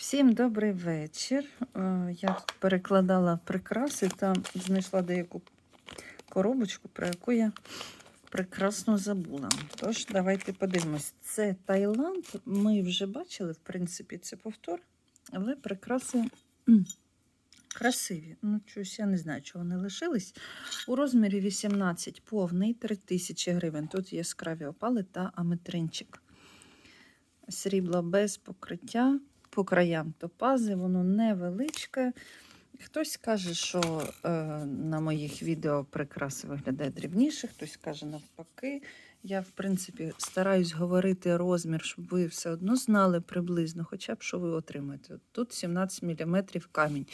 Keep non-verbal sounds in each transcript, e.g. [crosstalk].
Всім добрий вечір. Е, Я перекладала прикраси та знайшла деяку коробочку, про яку я прекрасно забула. Тож, давайте подивимось. Це Таїланд. Ми вже бачили, в принципі, це повтор, але прикраси красиві. Ну, чогось я не знаю, чого вони лишились. У розмірі 18 повний 3000 гривень. Тут яскраві опали та аметринчик. Срібло без покриття по краям топази, воно невеличке. Хтось каже, що е, на моїх відео прикраси виглядає дрібніше, хтось каже навпаки. Я, в принципі, стараюсь говорити розмір, щоб ви все одно знали приблизно, хоча б що ви отримаєте. Тут 17 мм камінь.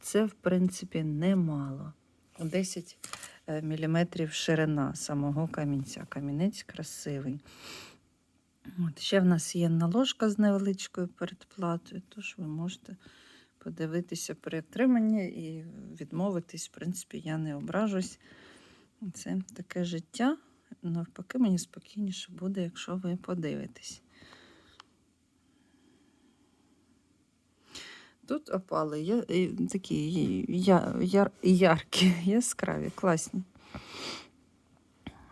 Це, в принципі, немало. 10 мм ширина самого камінця. Камінець красивий. От, ще в нас є наложка з невеличкою передплатою, тож ви можете подивитися при отриманні і відмовитись. В принципі, я не ображусь. Це таке життя. Навпаки, мені спокійніше буде, якщо ви подивитесь. Тут опали я, такі я, яр, яркі, [laughs] яскраві, класні.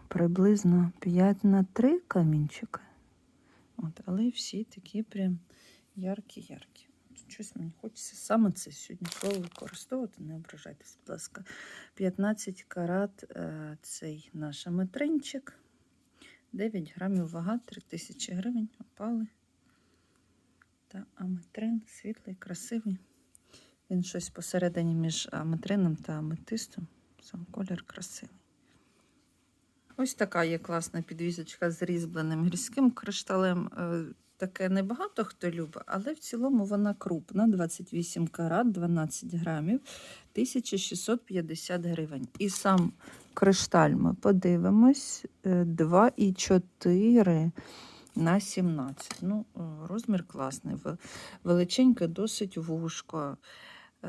Приблизно 5 на 3 камінчика. От, але всі такі прям яркі-яркі. Щось мені хочеться саме це сьогодні використовувати, не ображайтесь, будь ласка. 15 карат е, цей наш аметринчик. 9 грамів вага, 3000 гривень. Опали. Та аметрин світлий, красивий. Він щось посередині між аметрином та аметистом. Сам колір красивий. Ось така є класна підвісочка з різьбленим гірським кришталем. Е, Таке небагато хто любить, але в цілому вона крупна, 28 карат, 12 грамів, 1650 гривень. І сам кришталь ми подивимось 2,4 на 17. Ну, е, розмір класний, ве- величеньке, досить вушко.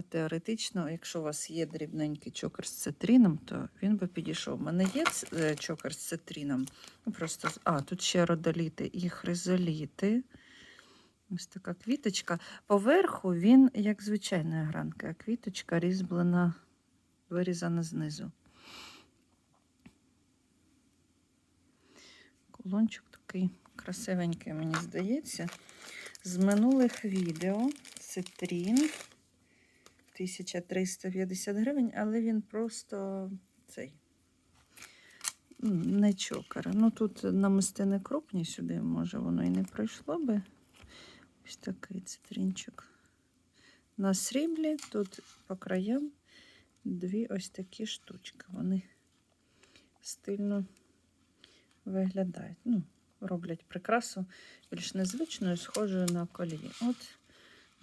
Теоретично, якщо у вас є дрібненький чокер з цитріном, то він би підійшов. У мене є е, чокер з цитріном. Ну, Просто, а, тут ще родоліти і хризоліти. Ось така квіточка. Поверху він, як звичайна гранка, а квіточка різьблена, вирізана знизу. Кулончик такий красивенький, мені здається. З минулих відео цитрін. 1350 гривень, але він просто цей м, не чокер. Ну тут намистини крупні сюди, може воно і не пройшло би. Ось такий цитринчик. На сріблі тут по краям дві ось такі штучки. Вони стильно виглядають. Ну, роблять прикрасу більш незвичною, схожою на колії. От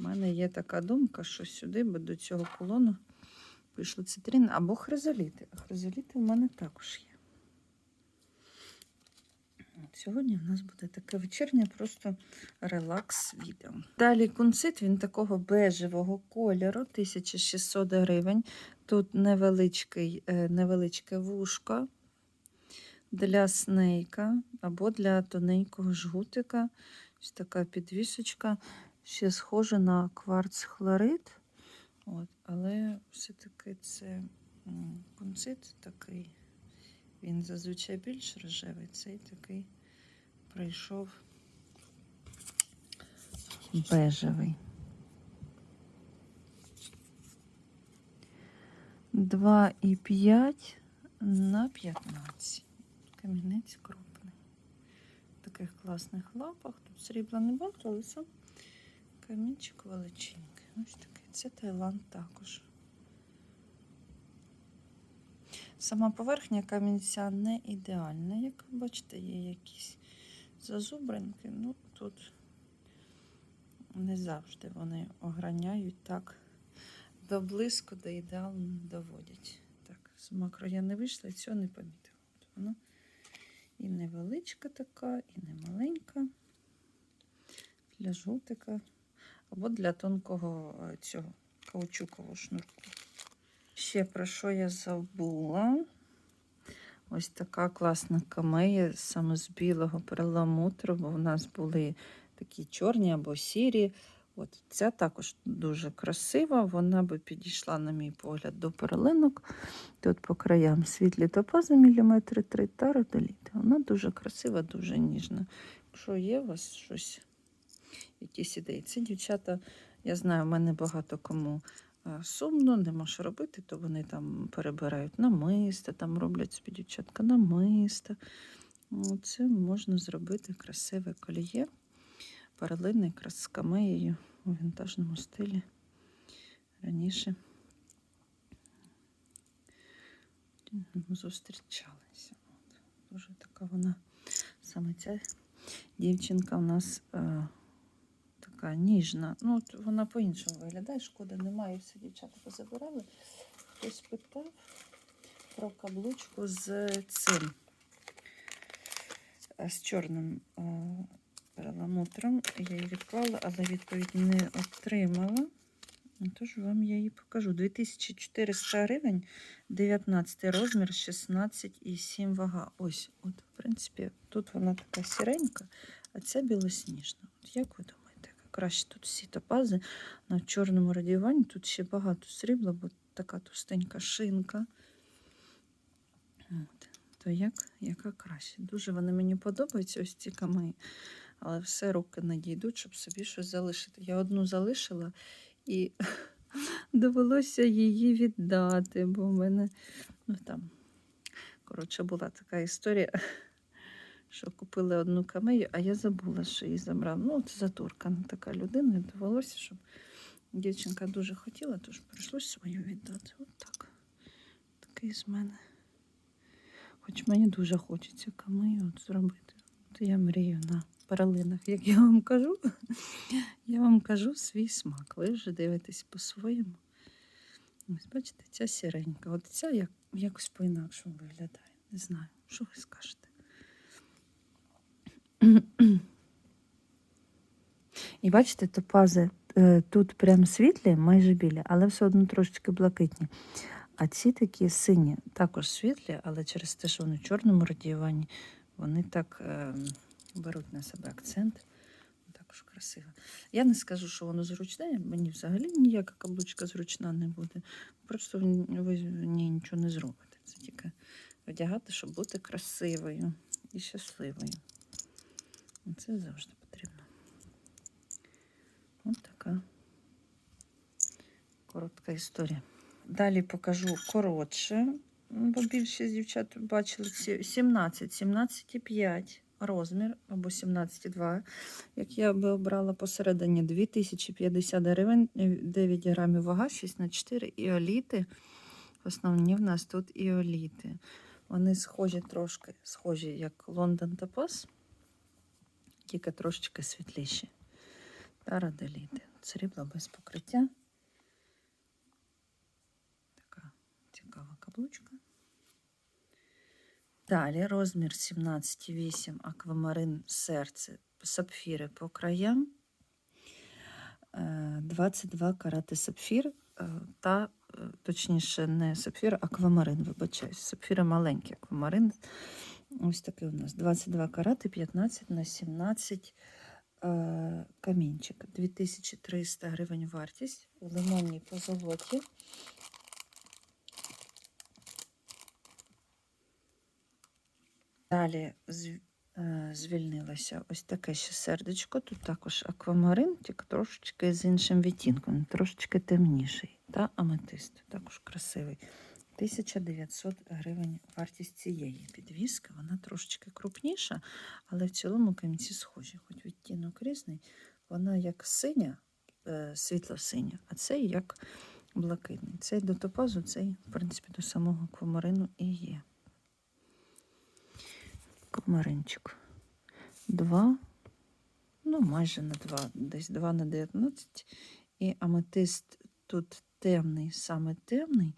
у мене є така думка, що сюди би до цього колону пішли цитрин або хризоліти. А хризоліти в мене також є. Сьогодні в нас буде таке вечірнє, просто релакс відео. Далі кунцит, він такого бежевого кольору, 1600 гривень. Тут е, невеличке вушко для снейка або для тоненького жгутика. Ось така підвісочка ще схоже на кварц хлорид. От, але все-таки це м, кунцит такий. Він зазвичай більш рожевий, цей такий прийшов бежевий. 2,5 на 15. Камінець крупний. В таких класних лапах. Тут срібла не багато, але сам камінчик величенький. Ось такий. Це Таїланд також. Сама поверхня камінця не ідеальна, як ви бачите, є якісь зазубринки. Ну, тут не завжди вони ограняють так до близько, до ідеалу не доводять. Так, з макро я не вийшла і цього не помітила. Вона і невеличка така, і не маленька. Для жовтика або для тонкого е, цього каучукового шнурку. Ще про що я забула? Ось така класна камея саме з білого перламутру, бо в нас були такі чорні або сірі От, ця також дуже красива, вона би підійшла, на мій погляд, до перлинок. Тут по краям світлі топази міліметри 3 та родоліти. Вона дуже красива, дуже ніжна. Якщо є у вас щось, якісь ідеї. Ці дівчата, я знаю, в мене багато кому е, сумно, нема що робити, то вони там перебирають намиста, там роблять собі дівчатка намиста. Ну, Це можна зробити красиве коліє, перлини якраз з камеєю у вінтажному стилі. Раніше зустрічалися. Дуже така вона, саме ця дівчинка у нас е, така ніжна. Ну, вона по-іншому виглядає, шкода немає, все дівчата позабирали. Хтось питав про каблучку з цим, е, з чорним е, перламутром. Я її відклала, але відповідь не отримала. Ну, Тож вам я її покажу. 2400 гривень, 19 розмір, 16,7 вага. Ось, от, в принципі, тут вона така сіренька, а ця білосніжна. От як ви думаєте, краще тут всі топази на чорному радіюванні? Тут ще багато срібла, бо така товстенька шинка. От. То як, яка краще? Дуже вони мені подобаються, ось ці камеї. Але все руки не дійдуть, щоб собі щось залишити. Я одну залишила і [laughs] довелося її віддати, бо в мене ну там, коротше, була така історія, що купили одну камею, а я забула, що її забрала. Ну, от затуркана така людина, довелося, щоб дівчинка дуже хотіла, тож прийшлось свою віддати. От так. Такий з мене. Хоч мені дуже хочеться камею от зробити. От я мрію на паралинах, як я вам кажу. Я вам кажу свій смак. Ви вже дивитесь по-своєму. Ось бачите, ця сіренька. От ця як, якось по-інакшому виглядає. Не знаю, що ви скажете. І бачите, топази е, тут прям світлі, майже білі, але все одно трошечки блакитні. А ці такі сині, також світлі, але через те, що вони в чорному радіюванні, вони так е, беруть на себе акцент. Також красиво. Я не скажу, що воно зручне, мені взагалі ніяка каблучка зручна не буде. Просто ви в нічого не зробите. Це тільки одягати, щоб бути красивою і щасливою. Це завжди потрібно. Ось така коротка історія. Далі покажу коротше, бо більшість дівчат бачили 17, 17,5 розмір або 17,2. Як я би обрала посередині 2050 гривень, 9 грамів вага, 6 на 4 іоліти. Основні в нас тут іоліти. Вони схожі трошки, схожі як Лондон Топаз, тільки трошечки світліші. Та радоліти. Срібло без покриття. Така цікава каблучка. Далі розмір 17,8 аквамарин серце, сапфіри по краям, Е, 22 карати сапфір е, та, е, точніше, не сапфір, аквамарин, вибачаюсь. Сапфіри маленький аквамарин. Ось такий у нас 22 карати, 15 на 17 е, камінчик. 2300 гривень вартість у лимонній позолоті. Далі е, звільнилося ось таке ще сердечко. Тут також аквамарин, тільки трошечки з іншим відтінком, трошечки темніший. Та аметист, також красивий. 1900 гривень вартість цієї підвіски. Вона трошечки крупніша, але в цілому камінці схожі. Хоч відтінок різний. Вона як синя, е, світло-синя, а цей як блакитний. Цей до топазу, цей, в принципі, до самого аквамарину і є. Комаринчик. Два, ну майже на два, десь 2 на 19. І аметист тут темний, саме темний,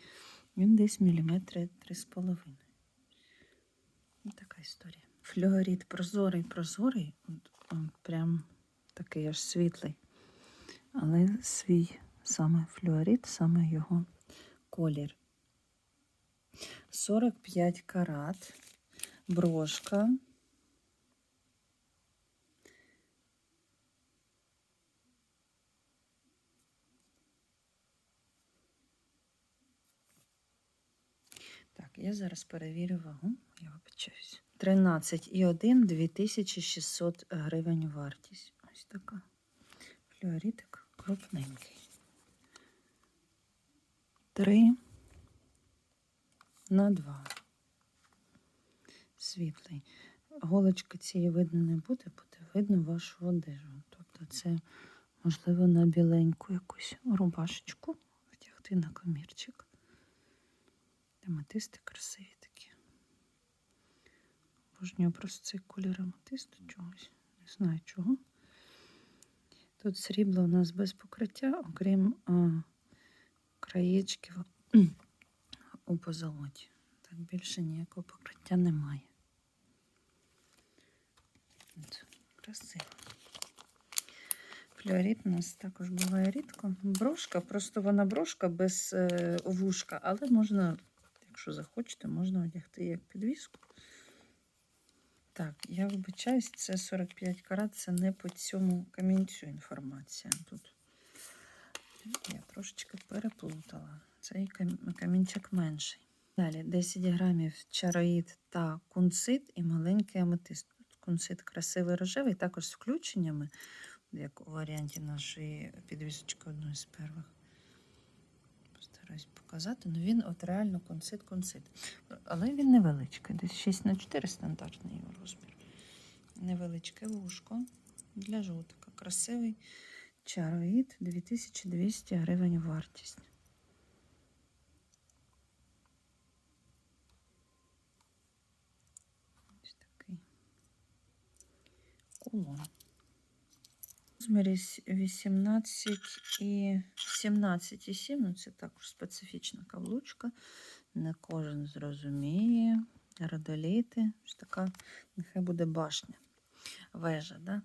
він десь міліметри 3,5. половиною. така історія. Флюорід прозорий, прозорий, от, он прям такий аж світлий. Але свій саме флюорід, саме його колір. 45 карат брошка. Я зараз перевірю вагу, я вибачаюсь. 13,1 2600 гривень вартість. Ось така. Флюорітик крупненький. 3 на 2. Світлий. Голочки цієї видно не буде, буде видно вашу одежу. Тобто це, можливо, на біленьку якусь рубашечку вдягти на комірчик. Аметисти красиві такі. Обожнюю просто цей колір аметисту чогось. Не знаю чого. Тут срібло у нас без покриття, окрім а, краєчків [clears throat] у позолоті. Так більше ніякого покриття немає. Красиво. Флюорит у нас також буває рідко. Брошка, просто вона брошка без е, вушка, але можна, якщо захочете, можна одягти як підвіску. Так, я вибачаюсь, це 45 карат, це не по цьому камінцю інформація. Тут я трошечки переплутала. Цей камінчик менший. Далі 10 грамів чароїд та кунцит і маленький аметист. Кунцит красивий рожевий, також з включеннями, як у варіанті нашої підвісочки одної з перших. Постараюсь показати. Ну він от реально кунцит-кунцит. Але він невеличкий, десь 6 на 4 стандартний його розмір. Невеличке вушко для жовтика. Красивий чароїд 2200 гривень вартість. Ось такий кулон. Розмірі с- 18 і 17,7, ну це також специфічна каблучка. Не кожен зрозуміє. Родоліти. Ось така, нехай буде башня. Вежа, да?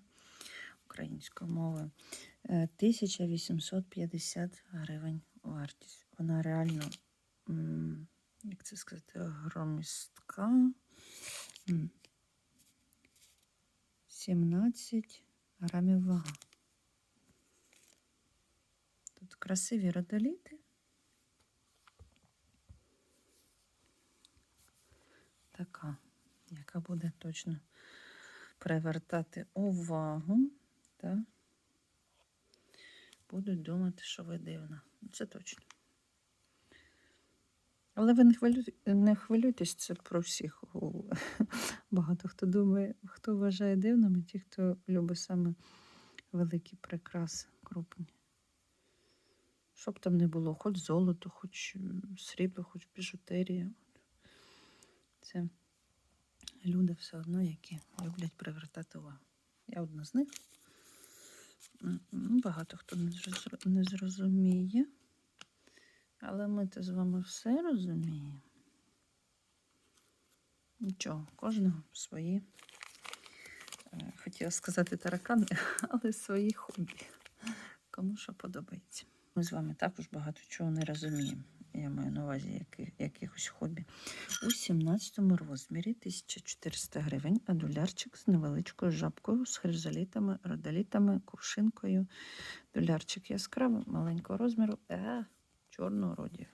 українською мовою. Е, 1850 гривень вартість. Вона реально, як це сказати, громістка. 17 грамів вага. Тут красиві родоліти. Така, яка буде точно привертати увагу. Та будуть думати, що ви дивна. Це точно. Але ви не, хвилю... не хвилюйтесь, це про всіх. [laughs] Багато хто думає, хто вважає дивними, ті, хто любить саме великі прикраси, крупні. Щоб там не було, хоч золото, хоч срібло, хоч біжутерія. Це люди все одно, які люблять привертати увагу. Я одна з них. Багато хто не зрозуміє. Але ми то з вами все розуміємо. Нічого, кожного свої, е, хотіла сказати таракани, [laughs] але свої хобі. Кому що подобається. Ми з вами також багато чого не розуміємо. Я маю на увазі якихось хобі. У 17 розмірі 1400 гривень, а долярчик з невеличкою жабкою, з хризолітами, родолітами, кувшинкою. Долярчик яскравий, маленького розміру, е, чорного роді.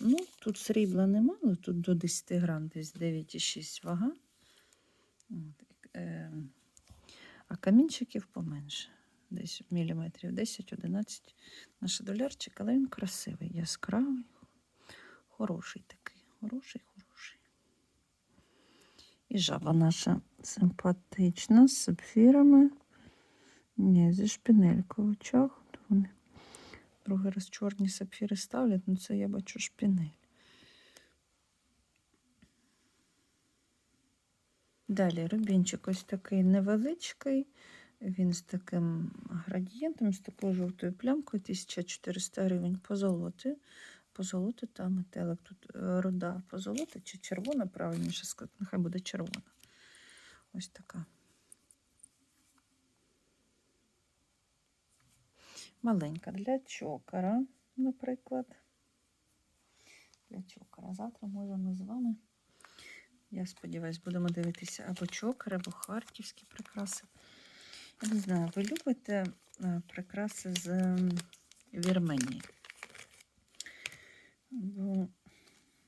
Ну, тут срібла немало, тут до 10 грам, десь 9,6 вага. Камінчиків поменше. Десь міліметрів 10-11 наш долярчик, але він красивий, яскравий, хороший такий, хороший, хороший. І жаба наша симпатична, з сапфірами. Ні, зі шпінелькою в очах. Другий раз чорні сапфіри ставлять, ну це я бачу шпінель. Далі рубінчик ось такий невеличкий. Він з таким градієнтом, з такою жовтою плямкою, 1400 гривень позолоти. Позолоти та метелик. Тут е, руда позолоти чи червона, правильніше сказати, нехай буде червона. Ось така. Маленька для чокера, наприклад. Для чокера. Завтра можемо з вами. Я сподіваюся, будемо дивитися або чокер, або харківські прикраси. Я не знаю, ви любите е, прикраси з Вірменії. Бо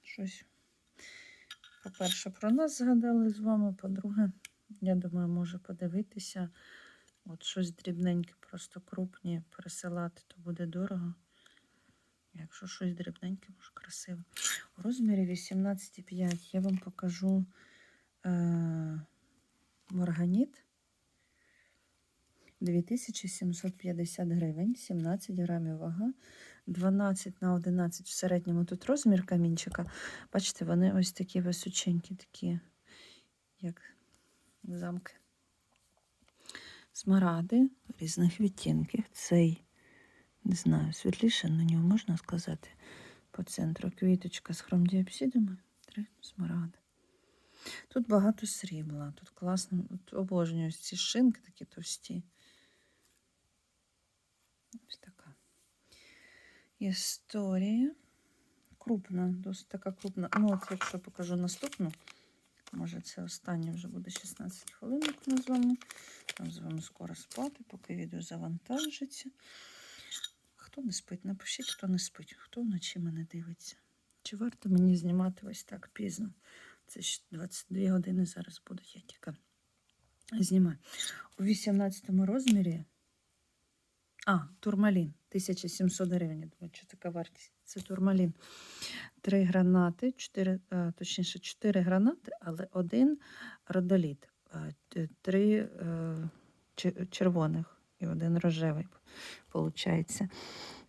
щось, по-перше, про нас згадали з вами, по-друге, я думаю, може подивитися. От щось дрібненьке, просто крупні пересилати, то буде дорого. Якщо щось дрібненьке, може красиво. У розмірі 18,5 я вам покажу е- морганіт. 2750 гривень, 17 грамів вага, 12 на 11 в середньому тут розмір камінчика. Бачите, вони ось такі височенькі, такі, як замки. Смаради різних відтінків. Цей, не знаю, світліше на нього можна сказати. По центру квіточка з хромдіопсидами. Три смаради. Тут багато срібла, тут класно, тут обожнюю ці шинки такі товсті. Ось така. Історія. Крупна, досить така крупна. Ну, от якщо покажу наступну, може це останнє вже буде 16 хвилинок ми з вами. Там з вами скоро спати, поки відео завантажиться. Хто не спить, напишіть, хто не спить, хто вночі мене дивиться. Чи варто мені знімати ось так пізно? Це ж 22 години зараз будуть, я тільки знімаю. У 18 розмірі. А, турмалін. 1700 гривень. Думаю, що така вартість. Це турмалін. Три гранати, чотири, а, точніше, чотири гранати, але один родоліт. Три е, червоних і один рожевий. Получається.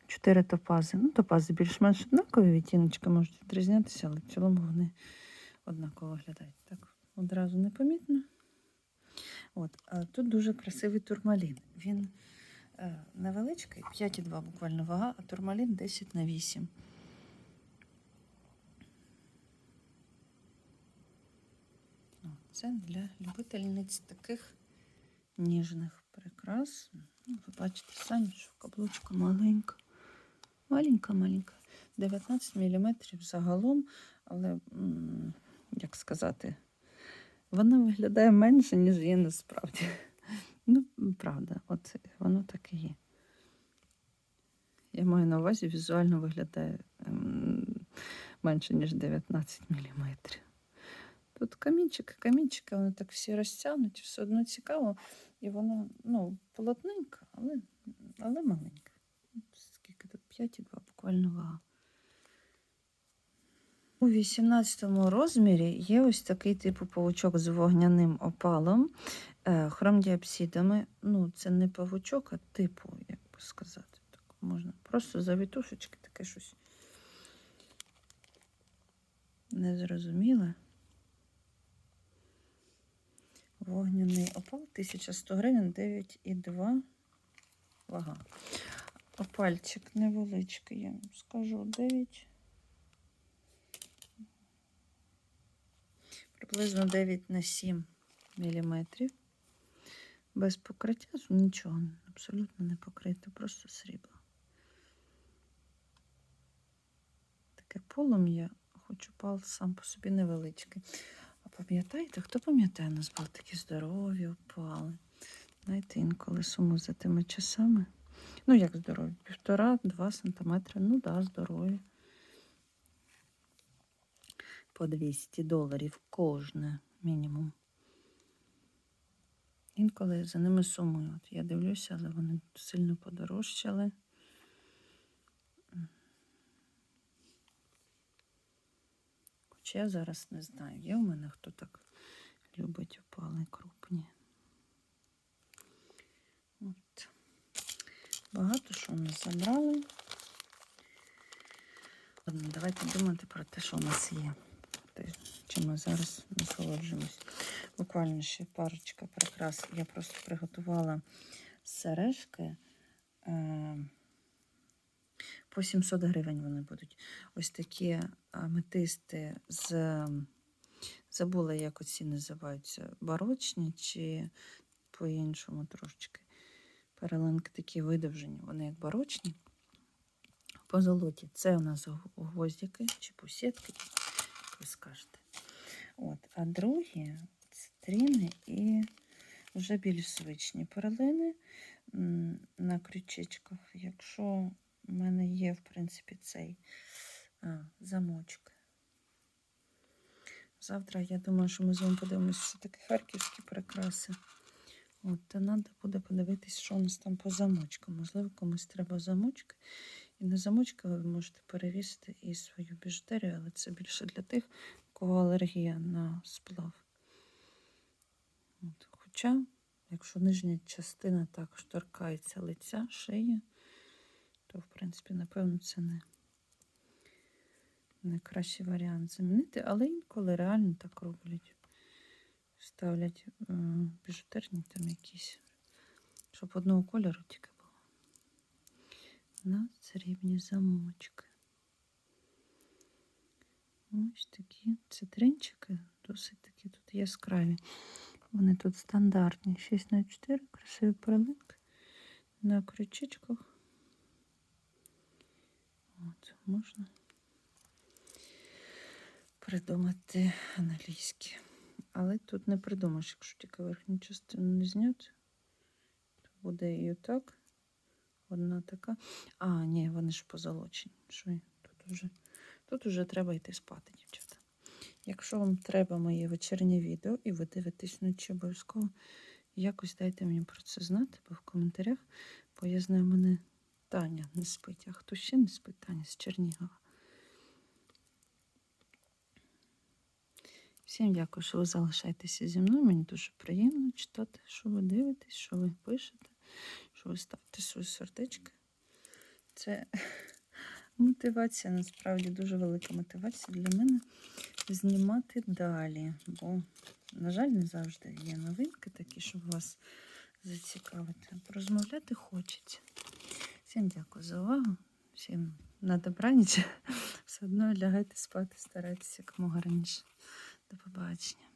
Чотири топази. Ну, топази більш-менш однакові відтіночки можуть відрізнятися, але в цілому вони однаково виглядають. Так, одразу непомітно. От, а тут дуже красивий турмалін. Він е, невеличкий, 5,2 буквально вага, а турмалін 10 на 8. Це для любительниць таких ніжних прикрас. Ну, ви бачите самі, що каблучка маленька. Маленька-маленька. 19 мм загалом, але, як сказати, вона виглядає менше, ніж є насправді. Ну, правда, от воно так і є. Я маю на увазі, візуально виглядає менше, ніж 19 мм. Тут камінчики, камінчики, вони так всі розтягнуті, все одно цікаво. І воно, ну, полотненька, але, але маленька. Скільки тут 5,2 буквально вага. У 18 розмірі є ось такий типу павучок з вогняним опалом, е, хромдіапсидами. Ну, це не павучок, а типу, як би сказати, так можна. Просто завітушечки, таке щось незрозуміле. Вогняний опал 1100 гривень, 9,2 вага. Опальчик невеличкий, я вам скажу, 9. Приблизно 9 на 7 міліметрів. Без покриття нічого, абсолютно не покрито, просто срібло. Таке полум'я, хоч опал сам по собі невеличкий. Пам'ятаєте, хто пам'ятає, у нас були такі здорові опали? Знаєте, інколи суму за тими часами. Ну, як здорові? Півтора-два сантиметри. Ну да, здорові. По 200 доларів кожне мінімум. Інколи за ними сумую. От я дивлюся, але вони сильно подорожчали. Хоча я зараз не знаю, є у мене хто так любить опали крупні. От. Багато що нас забрали. Ладно, давайте думати про те, що у нас є. Чим ми зараз насолоджуємось. Буквально ще парочка прикрас. Я просто приготувала сережки. По 700 гривень вони будуть. Ось такі аметисти з. Забула, як оці називаються, барочні чи по-іншому трошечки. Перелинки такі видовжені, вони як барочні. По золоті. Це у нас гв- гвоздики чи посітки, як ви скажете. От. А другі стріни і вже більш звичні перлини на крючечках. Якщо У мене є, в принципі, цей а, замочок. Завтра я думаю, що ми з вами подивимося все-таки харківські прикраси. От, та треба буде подивитись, що у нас там по замочкам. Можливо, комусь треба замочки. І на замочки ви можете перевісити і свою біжутерію, але це більше для тих, у кого алергія на сплав. От. Хоча, якщо нижня частина також торкається лиця, шиї, то, в принципі, напевно, це не найкращий варіант замінити, але інколи реально так роблять. Ставлять е, біжутерні там якісь, щоб одного кольору тільки було. На срібні замочки. Ось такі цитринчики, досить такі тут яскраві. Вони тут стандартні. 6 на 4 красиві перлинки на крючечках. От, можна придумати англійські. Але тут не придумаєш, якщо тільки верхню частину не зняти, то буде і отак. Одна така. А, ні, вони ж позолочені. Що тут уже, тут уже треба йти спати, дівчата. Якщо вам треба моє вечірнє відео і ви дивитесь вночі обов'язково, якось дайте мені про це знати, бо в коментарях, бо я знаю, мене Таня не спить. А хто ще не спить? Таня з Чернігова. Всім дякую, що ви залишаєтеся зі мною. Мені дуже приємно читати, що ви дивитесь, що ви пишете, що ви ставите свої сердечки. Це [laughs] мотивація, насправді дуже велика мотивація для мене знімати далі. Бо, на жаль, не завжди є новинки такі, щоб вас зацікавити. Порозмовляти хочеться. Всім дякую за увагу. Всім на добраніч. [laughs] Все одно лягайте спати, старайтеся якомога раніше. До побачення.